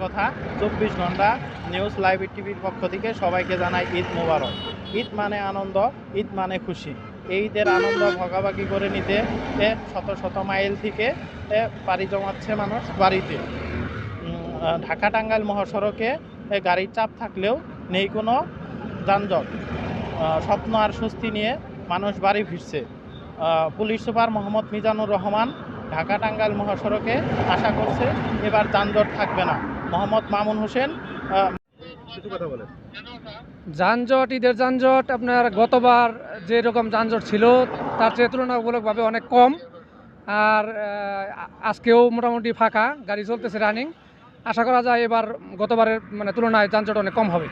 কথা, চব্বিশ ঘণ্টা নিউজ লাইভ টিভির পক্ষ থেকে সবাইকে জানাই ঈদ মোবারক। ঈদ মানে আনন্দ, ঈদ মানে খুশি। এই ঈদের আনন্দ ভাগাভাগি করে নিতে শত শত মাইল থেকে পাড়ি জমাচ্ছে মানুষ বাড়িতে। ঢাকা টাঙ্গাইল মহাসড়কে গাড়ির চাপ থাকলেও নেই কোনো যানজট। স্বপ্ন আর স্বস্তি নিয়ে মানুষ বাড়ি ফিরছে। পুলিশ সুপার মোহাম্মদ মিজানুর রহমান ঢাকা টাঙ্গাইল মহাসড়কে আশা করছে এবার যানজট থাকবে না। মোহাম্মদ মামুন হোসেন আহ, কিছু কথা বলেন। যানজট ঈদের যানজট আপনার গতবার যে রকম যানজট ছিল তার চেয়ে তুলনামূলকভাবে অনেক কম। আর আজকেও মোটামুটি ফাঁকা গাড়ি চলতেছে রানিং আশা করা যায় এবার গতবারের মানে তুলনায় যানজট অনেক কম হবে।